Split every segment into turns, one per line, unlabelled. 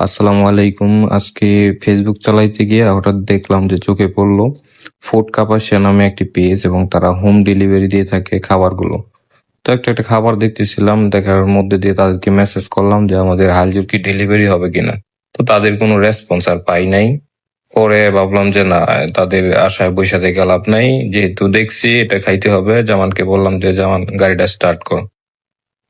আসসালামু আলাইকুম। আজকে ফেসবুক চালাইতে গিয়ে হঠাৎ দেখলাম যে চোখে পড়ল ফুড কাপাসিয়া নামে একটি পেজ এবং তারা হোম ডেলিভারি দিয়ে থাকে খাবারগুলো। তো একটা একটা খাবার দেখতেছিলাম, দেখার মধ্যে দিয়ে তাদেরকে মেসেজ করলাম যে আমাদের হালজুর কি ডেলিভারি হবে কিনা। তো তাদের কোনো রেসপন্স আর পাই নাই। পরে ভাবলাম যে না, তাদের আশায় বৈশা থেকে লাভ নাই। যেহেতু দেখছি, এটা খাইতে হবে। জামানকে বললাম যে, জামান, গাড়িটা স্টার্ট কর।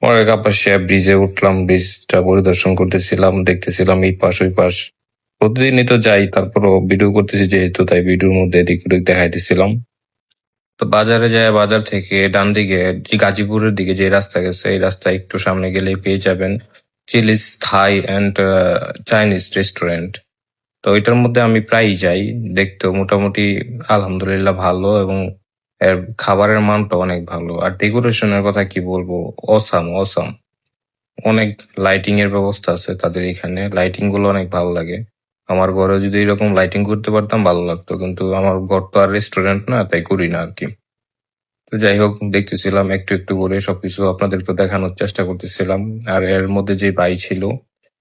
পরে কাপাসিয়া ব্রিজে উঠলাম, ব্রিজটা পরিদর্শন করতেছিলাম, দেখতেছিলাম এই পাশ, ওই পাশ। প্রতিদিনই তো যাই, তারপরও ভিডিও করতেছি যেহেতু, তাই ভিডিওর মধ্যে এদিক ওদিক দেখাইতেছিলাম তো বাজারে যায়, বাজার থেকে ডান দিকে গাজীপুরের দিকে যে রাস্তা গেছে, এই রাস্তা একটু সামনে গেলেই পেয়ে যাবেন Chili's Thai and Chinese restaurant. তো এটার মধ্যে আমি প্রায়ই যাই, দেখতেও মোটামুটি আলহামদুলিল্লাহ ভালো এবং এর খাবারের মানটা অনেক ভালো। আর ডেকোরেশনের কথা কি বলব? অসাম অসাম অনেক লাইটিং এর ব্যবস্থা আছে তাদের এখানে। লাইটিংগুলো অনেক ভালো লাগে। আমার ঘরে যদি এরকম লাইটিং করতে পারতাম, ভালো লাগতো। কিন্তু আমার ঘর তো আর রেস্টুরেন্ট না, তাই করি না আর কি তো যাই হোক, দেখতেছিলাম একটু একটু করে সবকিছু আপনাদেরকে দেখানোর চেষ্টা করতেছিলাম। আর এর মধ্যে যে ভাই ছিল,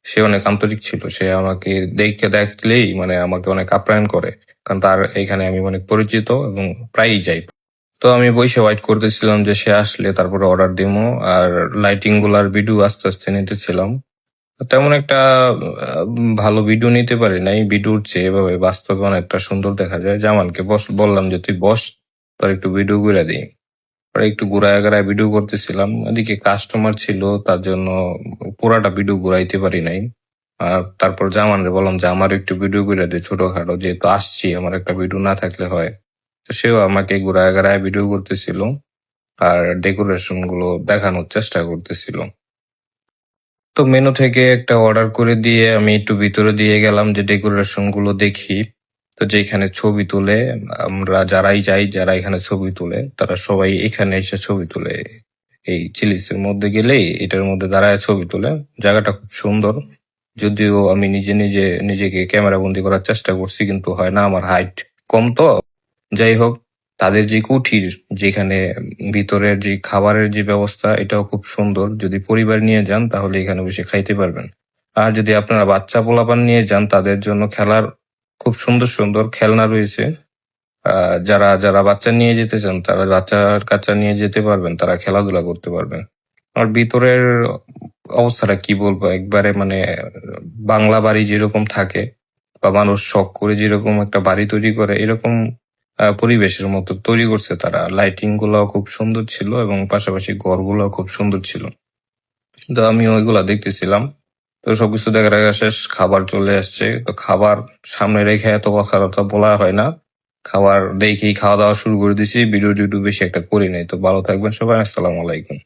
সে অনেক আন্তরিক ছিল। সে আমাকে দেখে দেখলেই মানে আমাকে অনেক আপ্যায়ন করে। কারণ তার এখানে আমি অনেক পরিচিত এবং প্রায়ই যাই। তো আমি বসে ওয়েট করতেছিলাম যে সে আসলে তারপরে অর্ডার দিমো, আর লাইটিংগুলার ভিডিও আস্তে আস্তে নিতেছিলাম। তেমন একটা ভালো ভিডিও নিতে পারি নাই ভিডিওর চেয়ে এভাবে বাস্তবে অনেকটা সুন্দর দেখা যায়। জামানকে বস, বললাম যে, তুই বস, তোর একটু ভিডিও করে দিই। একটু ঘুরায় ঘুরায় ভিডিও করতেছিলাম। ওদিকে কাস্টমার ছিল, তার জন্য পুরাটা ভিডিও ঘুরাইতে পারি নাই। আর তারপর জামানরে বললাম যে আমার একটু ভিডিও করে দে ছোটখাটো, যেহেতু আসছি, আমার একটা ভিডিও না থাকলে হয়। তো সেও আমাকে ঘুরায় ঘুরায় ভিডিও করতেছিল আর ডেকোরেশনগুলো দেখানোর চেষ্টা করতেছিল। তো মেনু থেকে একটা অর্ডার করে দিয়ে আমি একটু ভিতরে দিয়ে গেলাম যে ডেকোরেশনগুলো দেখি। তো যেখানে ছবি তুলে, আমরা যারাই যাই, যারা এখানে ছবি তুলে, তারা সবাই এখানে এসে ছবি তুলে। এই চিলিসের মধ্যে গেলেই এটার মধ্যে দাঁড়ায় ছবি তুলে। জায়গাটা খুব সুন্দর। যদিও আমি নিজে নিজে নিজেকে ক্যামেরা বন্দি করার চেষ্টা করছি, কিন্তু হয় না, আমার হাইট কম তো। যাই হোক, তাদের যে কুঠির, যেখানে ভিতরের যে খাবারের যে ব্যবস্থা, এটাও খুব সুন্দর। যদি পরিবার নিয়ে যান, তাহলে এখানে বসে খাইতে পারবেন। আর যদি আপনারা বাচ্চা পোলাপান নিয়ে যান, তাদের জন্য খেলার খুব সুন্দর সুন্দর খেলনা রয়েছে। যারা যারা বাচ্চা নিয়ে যেতে চান, তারা বাচ্চার কাচ্চা নিয়ে যেতে পারবেন, তারা খেলাধুলা করতে পারবেন। আর ভিতরের অবস্থাটা কি বলব? একবারে মানে বাংলা বাড়ি যেরকম থাকে, বা মানুষ শখ করে যেরকম একটা বাড়ি তৈরি করে, এরকম পরিবেশের মতো তৈরি করছে তারা। লাইটিং গুলাও খুব সুন্দর ছিল এবং পাশাপাশি ঘরগুলো খুব সুন্দর ছিল। তো আমি ওইগুলা দেখতেছিলাম। তো সবকিছু দেখার আগে শেষ, খাবার চলে আসছে। তো খাবার সামনে রেখে এত কথাবার্তা বলা হয় না। খাবার দেখেই খাওয়া দাওয়া শুরু করে দিছি। ভিডিও টিডিও বেশি একটা করি নাই। তো ভালো থাকবেন সবাই। আসসালামু আলাইকুম।